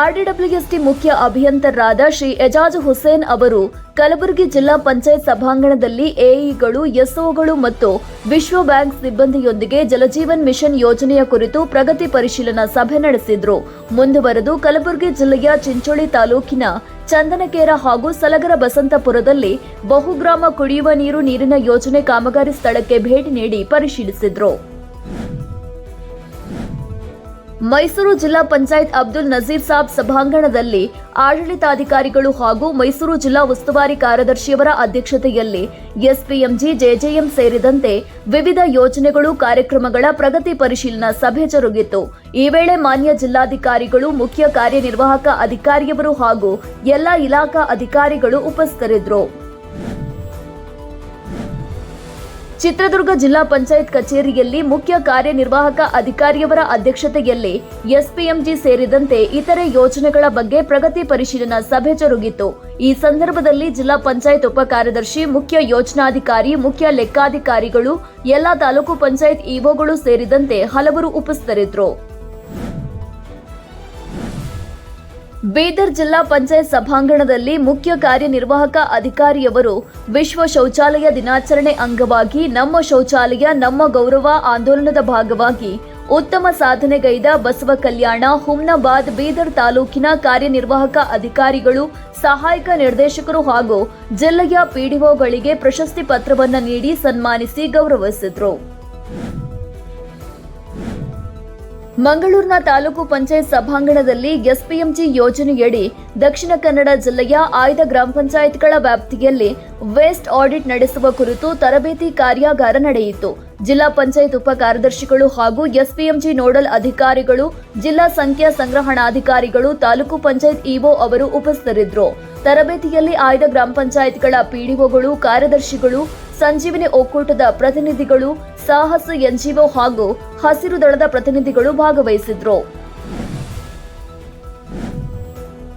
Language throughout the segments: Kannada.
ಆರ್ಡಿಡಬ್ಲ್ಯೂಎಸ್ಟಿ ಮುಖ್ಯ ಅಭಿಯಂತರರಾದ ಶ್ರೀ ಎಜಾಜ್ ಹುಸೇನ್ ಅವರು ಕಲಬುರಗಿ ಜಿಲ್ಲಾ ಪಂಚಾಯತ್ ಸಭಾಂಗಣದಲ್ಲಿ ಎಇಗಳು, ಎಸ್ಒಗಳು ಮತ್ತು ವಿಶ್ವ ಬ್ಯಾಂಕ್ ಸಿಬ್ಬಂದಿಯೊಂದಿಗೆ ಜಲಜೀವನ್ ಮಿಷನ್ ಯೋಜನೆಯ ಕುರಿತು ಪ್ರಗತಿ ಪರಿಶೀಲನಾ ಸಭೆ ನಡೆಸಿದ್ರು. ಮುಂದುವರೆದು ಕಲಬುರಗಿ ಜಿಲ್ಲೆಯ ಚಿಂಚೋಳಿ ತಾಲೂಕಿನ ಚಂದನಕೇರ ಹಾಗೂ ಸಲಗರ ಬಸಂತಪುರದಲ್ಲಿ ಬಹುಗ್ರಾಮ ಕುಡಿಯುವ ನೀರು ನೀರಿನ ಯೋಜನೆ ಕಾಮಗಾರಿ ಸ್ಥಳಕ್ಕೆ ಭೇಟಿ ನೀಡಿ ಪರಿಶೀಲಿಸಿದ್ರು. ಮೈಸೂರು ಜಿಲ್ಲಾ ಪಂಚಾಯತ್ ಅಬ್ದುಲ್ ನಜೀರ್ ಸಾಬ್ ಸಭಾಂಗಣದಲ್ಲಿ ಆಡಳಿತಾಧಿಕಾರಿಗಳು ಹಾಗೂ ಮೈಸೂರು ಜಿಲ್ಲಾ ಉಸ್ತುವಾರಿ ಕಾರ್ಯದರ್ಶಿಯವರ ಅಧ್ಯಕ್ಷತೆಯಲ್ಲಿ ಎಸ್ಪಿಎಂಜಿ, ಜೆಜೆಎಂ ಸೇರಿದಂತೆ ವಿವಿಧ ಯೋಜನೆಗಳು, ಕಾರ್ಯಕ್ರಮಗಳ ಪ್ರಗತಿ ಪರಿಶೀಲನಾ ಸಭೆ ಜರುಗಿತು. ಈ ವೇಳೆ ಮಾನ್ಯ ಜಿಲ್ಲಾಧಿಕಾರಿಗಳು, ಮುಖ್ಯ ಕಾರ್ಯನಿರ್ವಾಹಕ ಅಧಿಕಾರಿಯವರು ಹಾಗೂ ಎಲ್ಲಾ ಇಲಾಖಾ ಅಧಿಕಾರಿಗಳು ಉಪಸ್ಥಿತರಿದ್ದರು. ಚಿತ್ರದುರ್ಗ ಜಿಲ್ಲಾ ಪಂಚಾಯತ್ ಕಚೇರಿಯಲ್ಲಿ ಮುಖ್ಯ ಕಾರ್ಯನಿರ್ವಾಹಕ ಅಧಿಕಾರಿಯವರ ಅಧ್ಯಕ್ಷತೆಯಲ್ಲಿ ಎಸ್ಪಿಎಂಜಿ ಸೇರಿದಂತೆ ಇತರೆ ಯೋಜನೆಗಳ ಬಗ್ಗೆ ಪ್ರಗತಿ ಪರಿಶೀಲನಾ ಸಭೆ ಜರುಗಿತು. ಈ ಸಂದರ್ಭದಲ್ಲಿ ಜಿಲ್ಲಾ ಪಂಚಾಯತ್ ಉಪ ಕಾರ್ಯದರ್ಶಿ, ಮುಖ್ಯ ಯೋಜನಾಧಿಕಾರಿ, ಮುಖ್ಯ ಲೆಕ್ಕಾಧಿಕಾರಿಗಳು, ಎಲ್ಲಾ ತಾಲೂಕು ಪಂಚಾಯತ್ ಇಒಗಳು ಸೇರಿದಂತೆ ಹಲವರು ಉಪಸ್ಥಿತರಿದ್ದರು. ಬೀದರ್ ಜಿಲ್ಲಾ ಪಂಚಾಯತ್ ಸಭಾಂಗಣದಲ್ಲಿ ಮುಖ್ಯ ಕಾರ್ಯನಿರ್ವಾಹಕ ಅಧಿಕಾರಿಯವರು ವಿಶ್ವ ಶೌಚಾಲಯ ದಿನಾಚರಣೆ ಅಂಗವಾಗಿ ನಮ್ಮ ಶೌಚಾಲಯ, ನಮ್ಮ ಗೌರವ ಆಂದೋಲನದ ಭಾಗವಾಗಿ ಉತ್ತಮ ಸಾಧನೆಗೈದ ಬಸವ ಕಲ್ಯಾಣ, ಹುಮ್ನಾಬಾದ್, ಬೀದರ್ ತಾಲೂಕಿನ ಕಾರ್ಯನಿರ್ವಾಹಕ ಅಧಿಕಾರಿಗಳು, ಸಹಾಯಕ ನಿರ್ದೇಶಕರು ಹಾಗೂ ಜಿಲ್ಲೆಯ ಪಿಡಿಒಗಳಿಗೆ ಪ್ರಶಸ್ತಿ ಪತ್ರವನ್ನು ನೀಡಿ ಸನ್ಮಾನಿಸಿ ಗೌರವಿಸಿದರು. ಮಂಗಳೂರಿನ ತಾಲೂಕು ಪಂಚಾಯತ್ ಸಭಾಂಗಣದಲ್ಲಿ ಎಸ್ಪಿಎಂಜಿ ಯೋಜನೆಯಡಿ ದಕ್ಷಿಣ ಕನ್ನಡ ಜಿಲ್ಲೆಯ ಆಯ್ದ ಗ್ರಾಮ ಪಂಚಾಯತ್ಗಳ ವ್ಯಾಪ್ತಿಯಲ್ಲಿ ವೇಸ್ಟ್ ಆಡಿಟ್ ನಡೆಸುವ ಕುರಿತು ತರಬೇತಿ ಕಾರ್ಯಾಗಾರ ನಡೆಯಿತು. ಜಿಲ್ಲಾ ಪಂಚಾಯತ್ ಉಪ ಕಾರ್ಯದರ್ಶಿಗಳು ಹಾಗೂ ಎಸ್ಪಿಎಂಜಿ ನೋಡಲ್ ಅಧಿಕಾರಿಗಳು, ಜಿಲ್ಲಾ ಸಂಖ್ಯಾ ಸಂಗ್ರಹಣಾಧಿಕಾರಿಗಳು, ತಾಲೂಕು ಪಂಚಾಯತ್ ಇಒ ಅವರು ಉಪಸ್ಥಿತರಿದ್ದರು. ತರಬೇತಿಯಲ್ಲಿ ಆಯ್ದ ಗ್ರಾಮ ಪಂಚಾಯತ್ಗಳ ಪಿಡಿಒಗಳು ಕಾರ್ಯದರ್ಶಿಗಳು ಸಂಜೀವಿನಿ ಒಕ್ಕೂಟದ ಪ್ರತಿನಿಧಿಗಳು ಸಾಹಸ ಎನ್ಜಿಒ ಹಾಗೂ ಹಸಿರು ದಳದ ಪ್ರತಿನಿಧಿಗಳು ಭಾಗವಹಿಸಿದ್ರು.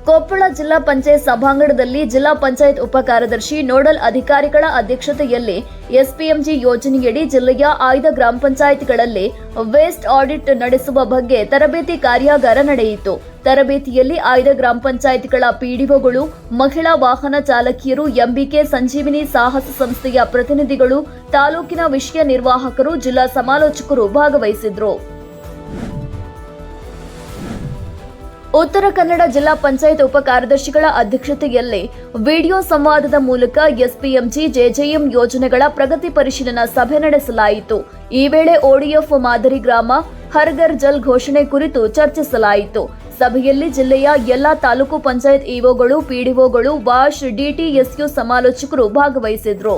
ಕೊಪ್ಪಳ ಜಿಲ್ಲಾ ಪಂಚಾಯತ್ ಸಭಾಂಗಣದಲ್ಲಿ ಜಿಲ್ಲಾ ಪಂಚಾಯತ್ ಉಪ ಕಾರ್ಯದರ್ಶಿ ನೋಡಲ್ ಅಧಿಕಾರಿಗಳ ಅಧ್ಯಕ್ಷತೆಯಲ್ಲಿ ಎಸ್ಪಿಎಂಜಿ ಯೋಜನೆಯಡಿ ಜಿಲ್ಲೆಯ ಆಯ್ದ ಗ್ರಾಮ ಪಂಚಾಯತ್ಗಳಲ್ಲಿ ವೇಸ್ಟ್ ಆಡಿಟ್ ನಡೆಸುವ ಬಗ್ಗೆ ತರಬೇತಿ ಕಾರ್ಯಾಗಾರ ನಡೆಯಿತು. ತರಬೇತಿಯಲ್ಲಿ ಆಯ್ದ ಗ್ರಾಮ ಪಂಚಾಯತ್ಗಳ ಪಿಡಿಒಗಳು ಮಹಿಳಾ ವಾಹನ ಚಾಲಕಿಯರು, ಎಂಬಿಕೆ ಸಂಜೀವಿನಿ ಸಾಹಸ ಸಂಸ್ಥೆಯ ಪ್ರತಿನಿಧಿಗಳು, ತಾಲೂಕಿನ ವಿಷಯ ನಿರ್ವಾಹಕರು, ಜಿಲ್ಲಾ ಸಮಾಲೋಚಕರು ಭಾಗವಹಿಸಿದ್ರು. ಉತ್ತರ ಕನ್ನಡ ಜಿಲ್ಲಾ ಪಂಚಾಯತ್ ಉಪ ಕಾರ್ಯದರ್ಶಿಗಳ ಅಧ್ಯಕ್ಷತೆಯಲ್ಲಿ ವಿಡಿಯೋ ಸಂವಾದದ ಮೂಲಕ ಎಸ್ಪಿಎಂಜಿ ಜೆಜೆಎಂ ಯೋಜನೆಗಳ ಪ್ರಗತಿ ಪರಿಶೀಲನಾ ಸಭೆ ನಡೆಸಲಾಯಿತು. ಈ ವೇಳೆ ಒಡಿಎಫ್ ಮಾದರಿ ಗ್ರಾಮ ಹರ್ಗರ್ ಜಲ್ ಘೋಷಣೆ ಕುರಿತು ಚರ್ಚಿಸಲಾಯಿತು. ಸಭೆಯಲ್ಲಿ ಜಿಲ್ಲೆಯ ಎಲ್ಲಾ ತಾಲೂಕು ಪಂಚಾಯತ್ ಇಒಗಳು ಪಿಡಿಒಗಳು ವಾಶ್ ಡಿಟಿಎಸ್ಯು ಸಮಾಲೋಚಕರು ಭಾಗವಹಿಸಿದ್ರು.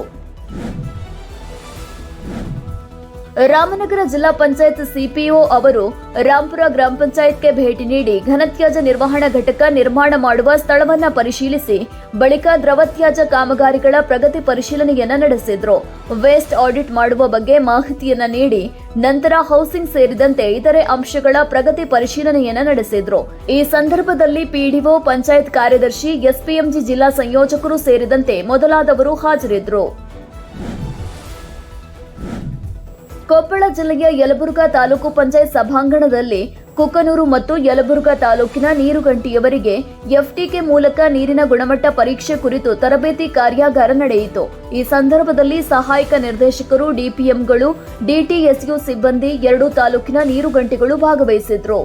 ರಾಮನಗರ ಜಿಲ್ಲಾ ಪಂಚಾಯತ್ ಸಿಪಿಒ ಅವರು ರಾಂಪುರ ಗ್ರಾಮ ಪಂಚಾಯತ್ಗೆ ಭೇಟಿ ನೀಡಿ ಘನತ್ಯಾಜ್ಯ ನಿರ್ವಹಣಾ ಘಟಕ ನಿರ್ಮಾಣ ಮಾಡುವ ಸ್ಥಳವನ್ನು ಪರಿಶೀಲಿಸಿ ಬಳಿಕ ದ್ರವ ತ್ಯಾಜ್ಯ ಕಾಮಗಾರಿಗಳ ಪ್ರಗತಿ ಪರಿಶೀಲನೆಯನ್ನು ನಡೆಸಿದ್ರು. ವೇಸ್ಟ್ ಆಡಿಟ್ ಮಾಡುವ ಬಗ್ಗೆ ಮಾಹಿತಿಯನ್ನು ನೀಡಿ ನಂತರ ಹೌಸಿಂಗ್ ಸೇರಿದಂತೆ ಇತರೆ ಅಂಶಗಳ ಪ್ರಗತಿ ಪರಿಶೀಲನೆಯನ್ನು ನಡೆಸಿದ್ರು. ಈ ಸಂದರ್ಭದಲ್ಲಿ ಪಿಡಿಒ ಪಂಚಾಯತ್ ಕಾರ್ಯದರ್ಶಿ ಎಸ್ಪಿಎಂಜಿ ಜಿಲ್ಲಾ ಸಂಯೋಜಕರು ಸೇರಿದಂತೆ ಮೊದಲಾದವರು ಹಾಜರಿದ್ದರು ಕೊಪ್ಪಳ ಜಿಲ್ಲೆಯ ಯಲಬುರ್ಗಾ ತಾಲೂಕು ಪಂಚಾಯತ್ ಸಭಾಂಗಣದಲ್ಲಿ ಕುಕನೂರು ಮತ್ತು ಯಲಬುರ್ಗಾ ತಾಲೂಕಿನ ನೀರುಗಂಟಿಯವರಿಗೆ ಎಫ್ಟಿಕೆ ಮೂಲಕ ನೀರಿನ ಗುಣಮಟ್ಟ ಪರೀಕ್ಷೆ ಕುರಿತು ತರಬೇತಿ ಕಾರ್ಯಾಗಾರ ನಡೆಯಿತು. ಈ ಸಂದರ್ಭದಲ್ಲಿ ಸಹಾಯಕ ನಿರ್ದೇಶಕರು, ಡಿಪಿಎಂಗಳು, ಡಿಟಿಎಸ್ಯು ಸಿಬ್ಬಂದಿ, ಎರಡೂ ತಾಲೂಕಿನ ನೀರುಗಂಟಿಗಳು ಭಾಗವಹಿಸಿದ್ರು.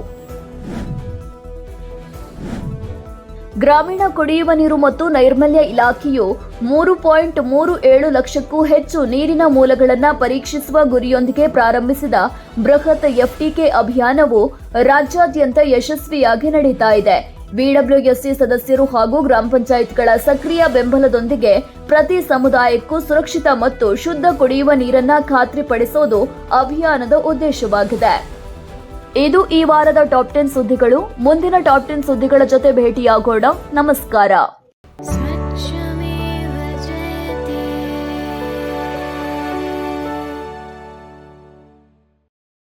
ಗ್ರಾಮೀಣ ಕುಡಿಯುವ ನೀರು ಮತ್ತು ನೈರ್ಮಲ್ಯ ಇಲಾಖೆಯು ಮೂರು ಪಾಯಿಂಟ್ ಮೂರು ಏಳು ಲಕ್ಷಕ್ಕೂ ಹೆಚ್ಚು ನೀರಿನ ಮೂಲಗಳನ್ನು ಪರೀಕ್ಷಿಸುವ ಗುರಿಯೊಂದಿಗೆ ಪ್ರಾರಂಭಿಸಿದ ಬೃಹತ್ ಎಫ್ಟಿಕೆ ಅಭಿಯಾನವು ರಾಜ್ಯಾದ್ಯಂತ ಯಶಸ್ವಿಯಾಗಿ ನಡೀತಾ ಇದೆ. ಬಿಡಬ್ಲ್ಯೂಎಸ್ಸಿ ಸದಸ್ಯರು ಹಾಗೂ ಗ್ರಾಮ ಪಂಚಾಯತ್ಗಳ ಸಕ್ರಿಯ ಬೆಂಬಲದೊಂದಿಗೆ ಪ್ರತಿ ಸಮುದಾಯಕ್ಕೂ ಸುರಕ್ಷಿತ ಮತ್ತು ಶುದ್ಧ ಕುಡಿಯುವ ನೀರನ್ನ ಖಾತ್ರಿಪಡಿಸೋದು ಅಭಿಯಾನದ ಉದ್ದೇಶವಾಗಿದೆ. ಇದು ಈ ವಾರದ ಟಾಪ್ ಟೆನ್ ಸುದ್ದಿಗಳು. ಮುಂದಿನ ಟಾಪ್ ಟೆನ್ ಸುದ್ದಿಗಳ ಜೊತೆ ಭೇಟಿಯಾಗೋಣ. ನಮಸ್ಕಾರ.